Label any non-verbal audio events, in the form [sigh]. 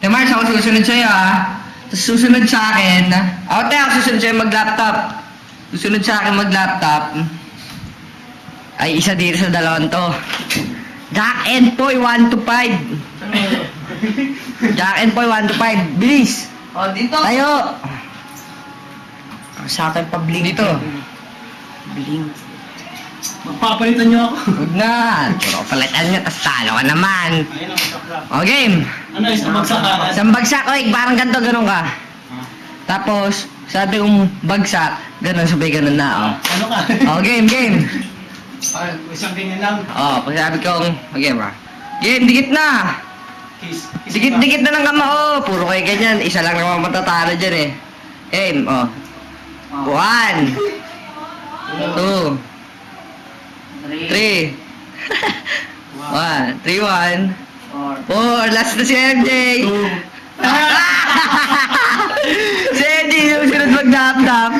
Te Mars, ako susunod sa'yo ah. Tapos susunod sa akin. Ako te, ako susunod sa'yo mag-laptop. Susunod sa akin mag-laptop. Ay, isa dito sa dalawang to. Jack and Poy 1 to 5. Jack and Poy 1 to 5. Bilis! Oh, dito. Tayo! Sa akin pabling dito. Bling. Magpapalitan niyo ako. [laughs] Huwag na. Puro palitan nyo, tas talo ka naman. Ayun ang. O, game. Ano is magsakaran? Isang bagsak, oy, parang ganito, ganun ka. Tapos, sabi kong bagsak, ganun, sabay ganun na, oh. Ano ka? O, game, game. Ah, isang ganyan lang. O, pag sabi kong, o, game, ah. Game, dikit na. Kiss. Kiss Dikit, ka. dikit na ng kamao. Puro kayo ganyan. Isa lang naman matatalo dyan, eh. Game, oh. One, two, three. One, three, one. Four, last na si MJ. [laughs] Si MJ, yung sunod mag-tap-tap.